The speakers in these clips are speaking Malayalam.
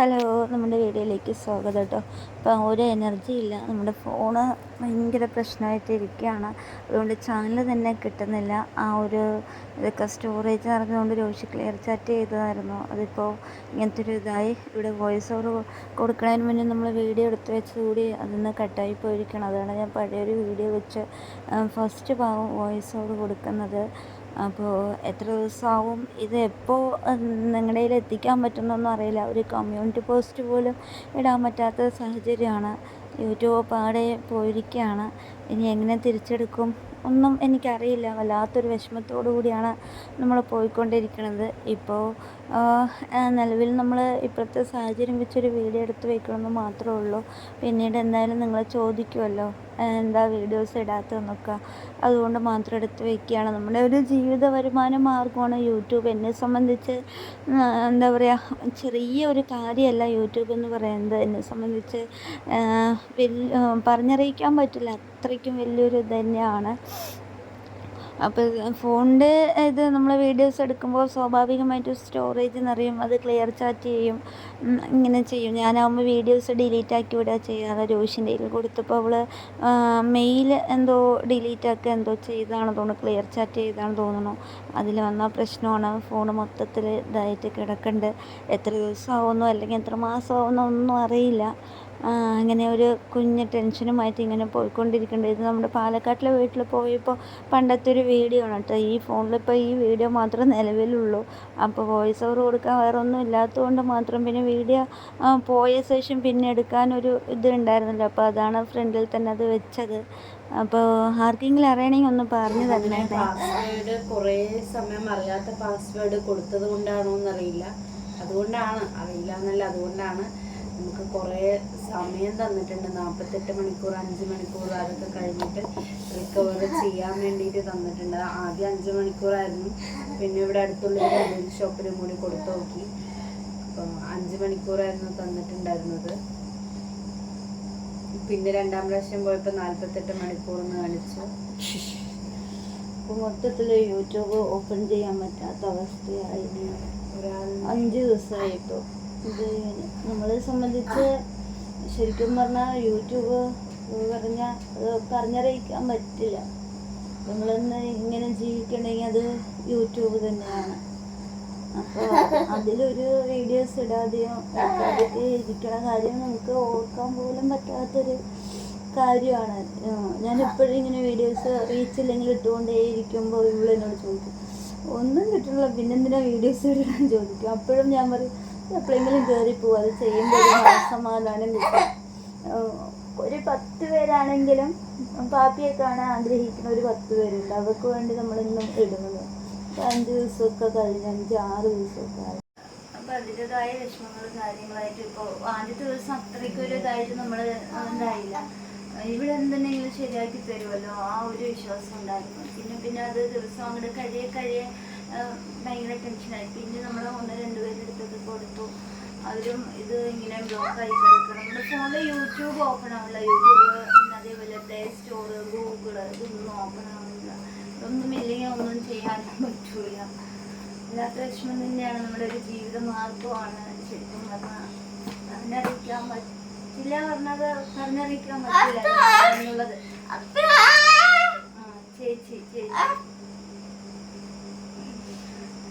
ഹലോ നമ്മുടെ വീഡിയോയിലേക്ക് സ്വാഗതം കേട്ടോ അപ്പം ഒരു എനർജി ഇല്ല. നമ്മുടെ ഫോണ് ഭയങ്കര പ്രശ്നമായിട്ട് ഇരിക്കുകയാണ്. അതുകൊണ്ട് ചാനൽ തന്നെ കിട്ടുന്നില്ല. ആ ഒരു ഇതൊക്കെ സ്റ്റോറേജ് നിറഞ്ഞുകൊണ്ട് രോഷി ക്ലിയർ ചാറ്റ് ചെയ്തതായിരുന്നു. അതിപ്പോൾ ഇങ്ങനത്തെ ഒരു ഇതായി. ഇവിടെ വോയിസ് ഓവർ കൊടുക്കുന്നതിന് മുന്നേ നമ്മൾ വീഡിയോ എടുത്ത് വെച്ചുകൂടി അതിന്ന് കട്ടായി പോയിരിക്കണം അതാണ് ഞാൻ പഴയൊരു വീഡിയോ വെച്ച് ഫസ്റ്റ് ഭാഗം വോയിസ് ഓവർ കൊടുക്കുന്നത്. അപ്പോൾ എത്ര ദിവസമാവും? ഇത് എപ്പോൾ നിങ്ങളുടെ കയ്യിൽ എത്തിക്കാൻ പറ്റുന്നൊന്നും അറിയില്ല. ഒരു കമ്മ്യൂണിറ്റി പോസ്റ്റ് പോലും ഇടാൻ പറ്റാത്ത സാഹചര്യമാണ്. യൂട്യൂബ് പാടെ പോയിരിക്കുകയാണ്. ഇനി എങ്ങനെ തിരിച്ചെടുക്കും ഒന്നും എനിക്കറിയില്ല. വല്ലാത്തൊരു വിഷമത്തോടു കൂടിയാണ് നമ്മൾ പോയിക്കൊണ്ടിരിക്കുന്നത് ഇപ്പോൾ നിലവിൽ നമ്മൾ ഇപ്പോഴത്തെ സാഹചര്യം വെച്ചൊരു വീഡിയോ എടുത്ത് വയ്ക്കണമെന്ന് മാത്രമേ ഉള്ളൂ. പിന്നീട് എന്തായാലും നിങ്ങൾ ചോദിക്കുമല്ലോ എന്താ വീഡിയോസ് ഇടാത്തതെന്നൊക്കെ. അതുകൊണ്ട് മാത്രം എടുത്ത് വയ്ക്കുകയാണ് നമ്മുടെ ഒരു ജീവിത വരുമാന മാർഗമാണ് യൂട്യൂബ്. എന്നെ സംബന്ധിച്ച് എന്താ പറയുക ചെറിയ ഒരു കാര്യമല്ല യൂട്യൂബ് എന്ന് പറയുന്നത്. എന്നെ സംബന്ധിച്ച് വലിയ പറഞ്ഞറിയിക്കാൻ പറ്റില്ല അത്രയ്ക്കും വലിയൊരു ഇത് തന്നെയാണ് അപ്പോൾ ഫോണിന്റെ ഇത് നമ്മൾ വീഡിയോസ് എടുക്കുമ്പോൾ സ്വാഭാവികമായിട്ടും സ്റ്റോറേജ് നിറയും അത് ക്ലിയർ ചാറ്റ് ചെയ്യും ഇങ്ങനെ ചെയ്യും. ഞാനാകുമ്പോൾ വീഡിയോസ് ഡിലീറ്റ് ആക്കി വിടുക ചെയ്യാറ്. രോഷിന്റെ കയ്യിൽ കൊടുത്തപ്പോൾ അവൾ മെയിൽ എന്തോ ഡിലീറ്റ് ആക്കുക എന്തോ ചെയ്താണ് തോന്നുന്നു. ക്ലിയർ ചാറ്റ് ചെയ്താണ് തോന്നുന്നു. അതിൽ വന്ന പ്രശ്നമാണ്. ഫോൺ മൊത്തത്തിൽ ഇതായിട്ട് കിടക്കുന്നുണ്ട് എത്ര ദിവസമാവുന്നു അല്ലെങ്കിൽ എത്ര മാസമാവുന്നോ ഒന്നും അറിയില്ല. അങ്ങനെ ഒരു കുഞ്ഞ് ടെൻഷനുമായിട്ട് ഇങ്ങനെ പോയിക്കൊണ്ടിരിക്കുന്നുണ്ട്. ഇത് നമ്മുടെ പാലക്കാട്ടിലെ വീട്ടിൽ പോയപ്പോൾ പണ്ടത്തെ ഒരു വീഡിയോ ആണ് കേട്ടോ. ഈ ഫോണിലിപ്പോൾ ഈ വീഡിയോ മാത്രമേ നിലവിലുള്ളൂ. അപ്പോൾ വോയിസ് ഓവർ കൊടുക്കാൻ വേറെ ഒന്നും ഇല്ലാത്തതുകൊണ്ട് മാത്രം പിന്നെ വീഡിയോ പോയ ശേഷം പിന്നെ എടുക്കാനൊരു ഇത് ഉണ്ടായിരുന്നല്ലോ. അപ്പോൾ അതാണ് ഫ്രണ്ടിൽ തന്നെ അത് വെച്ചത്. അപ്പോൾ ആർക്കെങ്കിലും അറിയണമെങ്കിൽ ഒന്ന് പറഞ്ഞു തന്നെ കുറേ സമയം അറിയാത്ത പാസ്വേഡ് കൊടുത്തത് കൊണ്ടാണോ എന്നറിയില്ല. അതുകൊണ്ടാണ്. അറിയില്ല എന്നല്ല അതുകൊണ്ടാണ്. നമുക്ക് കുറേ സമയം തന്നിട്ടുണ്ട്. നാൽപ്പത്തെട്ട് മണിക്കൂർ അഞ്ച് മണിക്കൂർ അതൊക്കെ കഴിഞ്ഞിട്ട് റിക്കവർ ചെയ്യാൻ വേണ്ടിയിട്ട് തന്നിട്ടുണ്ട്. ആദ്യം അഞ്ച് മണിക്കൂറായിരുന്നു. പിന്നെ ഇവിടെ അടുത്തുള്ള മൊബൈൽ ഷോപ്പിലും കൂടി കൊടുത്തു നോക്കി. അപ്പം അഞ്ച് മണിക്കൂറായിരുന്നു തന്നിട്ടുണ്ടായിരുന്നത്. പിന്നെ രണ്ടാം പ്രാവശ്യം പോയപ്പോൾ നാൽപ്പത്തെട്ട് മണിക്കൂർ എന്ന് കാണിച്ചു. മൊത്തത്തിൽ യൂട്യൂബ് ഓപ്പൺ ചെയ്യാൻ പറ്റാത്ത അവസ്ഥയായിരുന്നു ഒരാൾ അഞ്ച് ദിവസമായിട്ടോ ഇത് നമ്മളെ സംബന്ധിച്ച് ശരിക്കും പറഞ്ഞാൽ യൂട്യൂബ് പറഞ്ഞാൽ അത് പറഞ്ഞറിയിക്കാൻ പറ്റില്ല. നമ്മളിന്ന് ഇങ്ങനെ ജീവിക്കണമെങ്കിൽ അത് യൂട്യൂബ് തന്നെയാണ്. അപ്പോൾ അതിലൊരു വീഡിയോസ് ഇടാതെയോ എടുക്കാതെയൊക്കെ ഇരിക്കണ കാര്യം നമുക്ക് ഓർക്കാൻ പോലും പറ്റാത്തൊരു കാര്യമാണ്. ഞാൻ എപ്പോഴും ഇങ്ങനെ വീഡിയോസ് റീച്ചില്ലെങ്കിൽ ഇട്ടുകൊണ്ടേ ഇരിക്കുമ്പോൾ ഇവളെന്നോട് ചോദിക്കും. ഒന്നും കിട്ടുന്നില്ല പിന്നെന്തിനാ വീഡിയോസ് ഇടാൻ ചോദിക്കും. അപ്പോഴും ഞാൻ പറയും എപ്പോഴെങ്കിലും കയറി പോവും അത് ചെയ്യുമ്പോൾ സമാധാനം കിട്ടും. ഒരു പത്ത് പേരാണെങ്കിലും പാപ്പിയെ കാണാൻ ആഗ്രഹിക്കുന്ന ഒരു പത്ത് പേരുണ്ട്. അവർക്ക് വേണ്ടി നമ്മളിന്നും ഇടുന്നത് അഞ്ച് ദിവസമൊക്കെ കഴിഞ്ഞ് അഞ്ച് ആറ് ദിവസമൊക്കെ ആയി. അപ്പം അതിന്റെതായ വിഷമങ്ങളും കാര്യങ്ങളായിട്ട് ഇപ്പോൾ ആദ്യത്തെ ദിവസം അത്രയ്ക്ക് ഒരു ഇതായിട്ട് നമ്മൾ ഉണ്ടായില്ല ഇവിടെ എന്തെങ്കിലും ശരിയാക്കി തരുമല്ലോ? ആ ഒരു വിശ്വാസം ഉണ്ടായിരുന്നു. പിന്നെ പിന്നെ അത് ദിവസം അങ്ങോട്ട് കഴിയെ കഴിയെ ഭയങ്കര ടെൻഷനായി പിന്നെ നമ്മൾ ഒന്ന് രണ്ടുപേരുടെ അടുത്തൊക്കെ കൊടുത്തു. അവരും ഇത് ഇങ്ങനെ ബ്ലോക്ക് ആയി കിടക്കണം നമ്മുടെ ഫോണിൽ യൂട്യൂബ് ഓപ്പൺ ആവില്ല യൂട്യൂബ് പിന്നെ അതേപോലെ പ്ലേ സ്റ്റോർ ഗൂഗിൾ ഇതൊന്നും ഓപ്പൺ ആവില്ല ഇതൊന്നും ഇല്ലെങ്കിൽ ഒന്നും ചെയ്യാൻ പറ്റൂല. വല്ലാത്ത വിഷമം തന്നെയാണ്. നമ്മുടെ ഒരു ജീവിത മാർഗമാണ് ശരിക്കും പറഞ്ഞാൽ പറഞ്ഞറിയിക്കാൻ പറ്റില്ല പറഞ്ഞത് പറഞ്ഞറിയിക്കാൻ പറ്റില്ല. എന്നുള്ളത് ആ, ചേച്ചി ചേച്ചി.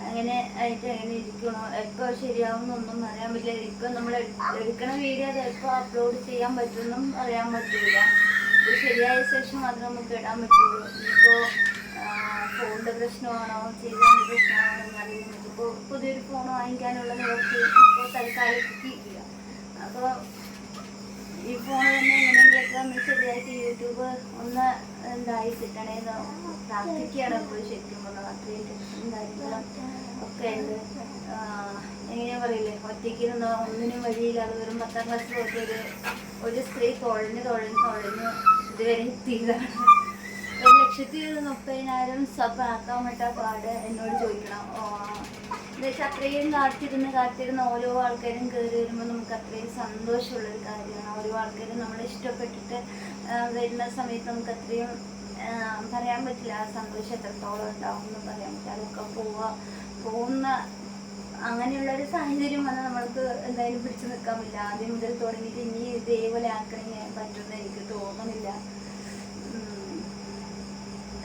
അങ്ങനെ ആയിട്ട് എങ്ങനെ ഇരിക്കണോ എപ്പോ ശരിയാവുന്നൊന്നും അറിയാൻ പറ്റില്ല. ഇപ്പൊ നമ്മൾ എടുക്കണ വീഡിയോ അത് എപ്പോ അപ്ലോഡ് ചെയ്യാൻ പറ്റുമെന്നും അറിയാൻ പറ്റില്ല ഇത് ശരിയായ ശേഷം മാത്രമേ നമുക്ക് ഇടാൻ പറ്റുള്ളൂ. ഇനിയിപ്പോ ഫോണിന്റെ പ്രശ്നമാണോ ചെയ്തതിന്റെ പ്രശ്നമാണോ എന്നറിയില്ല ഇപ്പോ പുതിയൊരു ഫോൺ വാങ്ങിക്കാനുള്ള നിവൃത്തി ഇപ്പോ തൽക്കാലത്തേക്ക് ഇല്ല. അപ്പോൾ ഈ ഫോൺ തന്നെ എങ്ങനെയൊക്കെ ഒന്ന് ശരിയാക്കി യൂട്യൂബ് ഒന്ന് എന്തായി കിട്ടണേന്ന് പ്രാർത്ഥിക്കുകയാണ് പോയി ശരിക്കും പറഞ്ഞാൽ അത്രയും കാര്യങ്ങളും ഒക്കെ ഉണ്ട്. എങ്ങനെയാ പറയില്ലേ? ഒറ്റയ്ക്ക് നിന്ന് ഒന്നിനും വഴിയില്ലാതെ വെറും പത്താം ക്ലാസ് പോയിട്ട് ഒരു സ്ത്രീ തുഴഞ്ഞ് തുഴഞ്ഞ് തുഴഞ്ഞ് ഇതുവരെ എത്തിയതാണ്. ഒരു ലക്ഷത്തി മുപ്പതിനായിരം സബ് ആക്കാൻ പറ്റാ പാട് എന്നോട് ചോദിക്കണം. എന്നുവെച്ചാൽ അത്രയും കാത്തിരുന്ന് കാത്തിരുന്ന് ഓരോ ആൾക്കാരും കയറി വരുമ്പോൾ നമുക്ക് അത്രയും സന്തോഷമുള്ളൊരു കാര്യമാണ്. ഓരോ ആൾക്കാരും നമ്മളെ ഇഷ്ടപ്പെട്ടിട്ട് വരുന്ന സമയത്ത് നമുക്ക് അത്രയും പറയാൻ പറ്റില്ല ആ സന്തോഷം എത്രത്തോളം ഉണ്ടാവും എന്ന് പറയാൻ പറ്റില്ല. അതൊക്കെ പോവുക പോകുന്ന അങ്ങനെയുള്ള ഒരു സാഹചര്യം വന്നാൽ നമ്മൾക്ക് എന്തായാലും പിടിച്ചു നിൽക്കാൻ പറ്റില്ല. ആദ്യം മുതൽ തുടങ്ങിയിട്ട് ഇനി ഇതേപോലെ ആക്കണമെങ്കിൽ പറ്റുമെന്ന് എനിക്ക് തോന്നുന്നില്ല.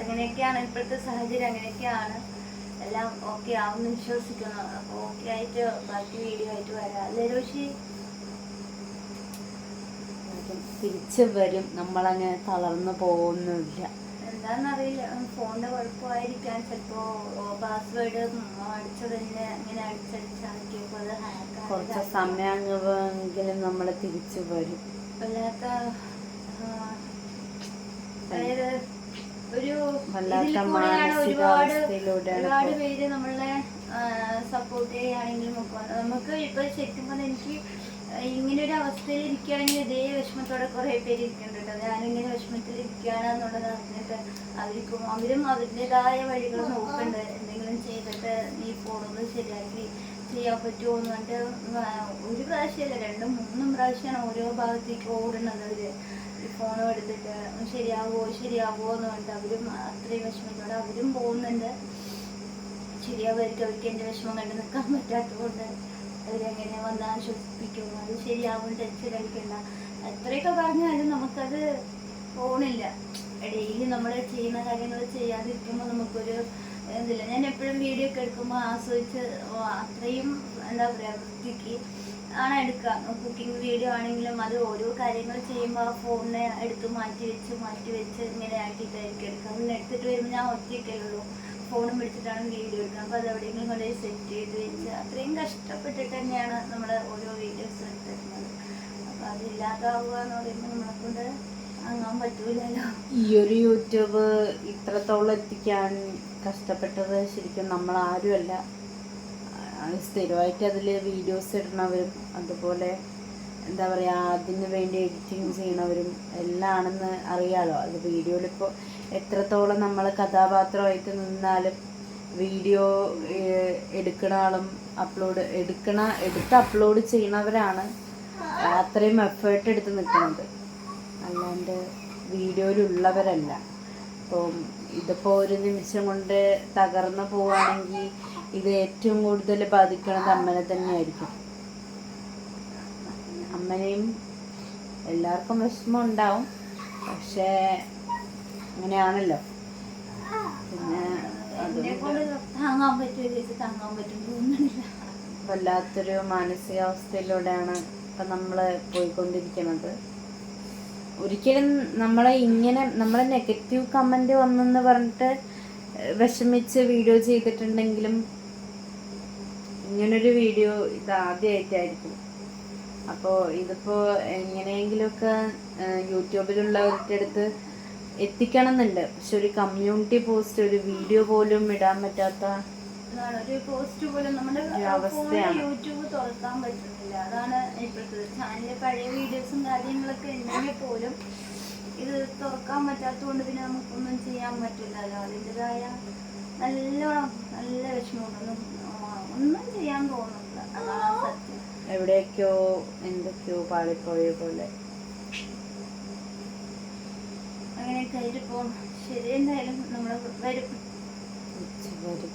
അങ്ങനെയൊക്കെയാണ് ഇപ്പോഴത്തെ സാഹചര്യം അങ്ങനെയൊക്കെയാണ്. എല്ലാം ഓക്കെ ആവുമെന്ന് വിശ്വസിക്കുന്നു. അപ്പോൾ ഓക്കെ ആയിട്ട് ബാക്കി വീഡിയോ ആയിട്ട് വരാം. അല്ലേ രോഷി? തിരിച്ചു വരും. നമ്മളങ്ങനെ തളർന്നു പോകുന്നില്ല എന്താണെന്നറിയില്ല ഫോണിന്റെ കുഴപ്പമായിരിക്കാം. ചിലപ്പോ പാസ്വേഡ് അങ്ങനെ അടിച്ചടിച്ചാക്കിയപ്പോൾ അത് കുറച്ച് ഹാക്ക് സമയമെങ്കിലും നമ്മൾ തിരിച്ചു വരും. വല്ലാത്ത അതായത് ഒരു വല്ലാത്ത ഒരുപാട്. പേര് നമ്മളെ സപ്പോർട്ട് ചെയ്യുകയാണെങ്കിലും നമുക്ക് ഇപ്പൊ ശരിക്കും പറഞ്ഞാൽ എനിക്ക് ഇങ്ങനെ ഒരു അവസ്ഥയിൽ ഇരിക്കുകയാണെങ്കിൽ ഇതേ വിഷമത്തോടെ കുറെ പേര് ഇരിക്കുന്നുണ്ട് ഞാനിങ്ങനെ വിഷമത്തിൽ ഇരിക്കുകയാണ് എന്നുള്ളത് അറിഞ്ഞിട്ട് അവർക്കും അവരും അവരുടേതായ വഴികൾ നോക്കണ്ട്. എന്തെങ്കിലും ചെയ്തിട്ട് നീ ഫോണൊന്ന് ശരിയാക്കി ചെയ്യാൻ പറ്റുമോ എന്ന് പറഞ്ഞിട്ട് ഒരു പ്രാവശ്യമല്ല രണ്ടും മൂന്നും പ്രാവശ്യമാണ് ഓരോ ഭാഗത്തേക്ക് ഓടുന്നത് അവർ. ഈ ഫോണും എടുത്തിട്ട് ശരിയാവോ ശരിയാവോ എന്ന് പറഞ്ഞിട്ട് അവരും അത്രയും വിഷമത്തോടെ അവരും പോകുന്നുണ്ട്. ശരിയാവുമായിരിക്കും അവർക്ക് എന്റെ വിഷമം കണ്ട് നിൽക്കാൻ പറ്റാത്തതുകൊണ്ട്. അവരെങ്ങനെ വന്നാൽ ആശ്വസിപ്പിക്കും? അത് ശരിയാവും ടെൻഷൻ അടിക്കണ്ട എത്രയൊക്കെ പറഞ്ഞാലും നമുക്കത് പോണില്ല ഡെയിലി നമ്മൾ ചെയ്യുന്ന കാര്യങ്ങൾ ചെയ്യാതിരിക്കുമ്പോൾ നമുക്കൊരു ഇതില്ല. ഞാൻ എപ്പോഴും വീഡിയോ ഒക്കെ എടുക്കുമ്പോൾ ആസ്വദിച്ച് അത്രയും എന്താ പറയുക വൃത്തിക്ക് ആണ് എടുക്കുക കുക്കിംഗ് വീഡിയോ ആണെങ്കിലും അത് ഓരോ കാര്യങ്ങൾ ചെയ്യുമ്പോൾ ആ ഫോണിനെ എടുത്ത് മാറ്റി വെച്ച് മാറ്റി വെച്ച് ഇങ്ങനെ ആക്കിയിട്ടായിരിക്കും എടുക്കുക ഒന്ന് എടുത്തിട്ട് വരുമ്പോൾ ഞാൻ ഒറ്റയ്ക്കല്ലേ ഉള്ളൂ. ഫോണും പിടിച്ചിട്ടാണ് വീഡിയോ എടുക്കുന്നത്. അപ്പോൾ അത് എവിടെയെങ്കിലും കൊണ്ടുപോയി സെറ്റ് ചെയ്ത് വെച്ച് അത്രയും കഷ്ടപ്പെട്ടിട്ട് തന്നെയാണ് നമ്മൾ ഓരോ വീഡിയോസ് എടുത്തിരുന്നത്. അപ്പോൾ അതില്ലാതാവുക എന്ന് പറയുമ്പോൾ നമ്മളെ കൊണ്ട് അങ്ങാൻ പറ്റൂലല്ലോ. ഈ ഒരു യൂട്യൂബ് ഇത്രത്തോളം എത്തിക്കാൻ കഷ്ടപ്പെട്ടത് ശരിക്കും നമ്മൾ ആരുമല്ല. സ്ഥിരമായിട്ട് അതിൽ വീഡിയോസ് ഇടുന്നവരും അതുപോലെ എന്താ പറയുക അതിന് വേണ്ടി എഡിറ്റിങ് ചെയ്യണവരും എല്ലാം ആണെന്ന് അറിയാലോ. അത് വീഡിയോയിലിപ്പോൾ എത്രത്തോളം നമ്മൾ കഥാപാത്രമായിട്ട് നിന്നാലും വീഡിയോ എടുക്കണ ആളും അപ്ലോഡ് എടുക്കണ എടുത്ത് അപ്ലോഡ് ചെയ്യണവരാണ് അത്രയും എഫേർട്ട് എടുത്ത് നിൽക്കുന്നത് അല്ലാണ്ട് വീഡിയോയിലുള്ളവരല്ല അപ്പം ഇതിപ്പോൾ ഒരു നിമിഷം കൊണ്ട് തകർന്നു പോവുകയാണെങ്കിൽ ഇത് ഏറ്റവും കൂടുതൽ ബാധിക്കുന്നത് അമ്മനെ തന്നെയായിരിക്കും. അമ്മനെയും എല്ലാവർക്കും വിഷമം ഉണ്ടാവും പക്ഷേ അങ്ങനെയാണല്ലോ. പിന്നെ എന്നെ അതുകൊണ്ട് കൊണ്ട് താങ്ങാൻ പറ്റുമോ ചേച്ചി താങ്ങാൻ പറ്റും തോന്നുന്നില്ല. വല്ലാത്തൊരു മാനസികാവസ്ഥയിലൂടെയാണ് ഇപ്പം നമ്മൾ പോയിക്കൊണ്ടിരിക്കുന്നത്. ഒരിക്കലും നമ്മളെ ഇങ്ങനെ നമ്മളെ നെഗറ്റീവ് കമന്റ് വന്നെന്ന് പറഞ്ഞിട്ട് വിഷമിച്ച് വീഡിയോ ചെയ്തിട്ടുണ്ടെങ്കിലും ഇങ്ങനൊരു വീഡിയോ ഇത് ആദ്യമായിട്ടായിരിക്കും അപ്പോൾ ഇതിപ്പോൾ എങ്ങനെയെങ്കിലുമൊക്കെ യൂട്യൂബിലുള്ളവരുടെ അടുത്ത് എത്തിക്കണം എന്നുണ്ട് പക്ഷെ ഒരു കമ്മ്യൂണിറ്റി പോസ്റ്റ് ഒരു വീഡിയോ പോലും ഇടാൻ പറ്റാത്ത ഒരു പോസ്റ്റ് പോലും നമ്മുടെ അവസ്ഥയാണ്. യൂട്യൂബ് തുറക്കാൻ പറ്റുന്നില്ല അതാണ് ഇപ്പോഴത്തെ ചാനലിലെ പഴയ വീഡിയോസും കാര്യങ്ങളൊക്കെ ഉണ്ടെങ്കിൽ പോലും ഇത് തുറക്കാൻ പറ്റാത്തതുകൊണ്ട് പിന്നെ നമുക്കൊന്നും ചെയ്യാൻ പറ്റില്ലല്ലോ. അതിന്റെതായ നല്ലോണം നല്ല വിഷമമുണ്ടൊന്നും ഒന്നും ചെയ്യാൻ തോന്നുന്നില്ല. എവിടെയൊക്കെയോ എന്തൊക്കെയോ പാളിപ്പോയ പോലെ. അങ്ങനെയൊക്കെ ആയിട്ട് പോകും ശരി എന്തായാലും നമ്മൾ വരും. വരും.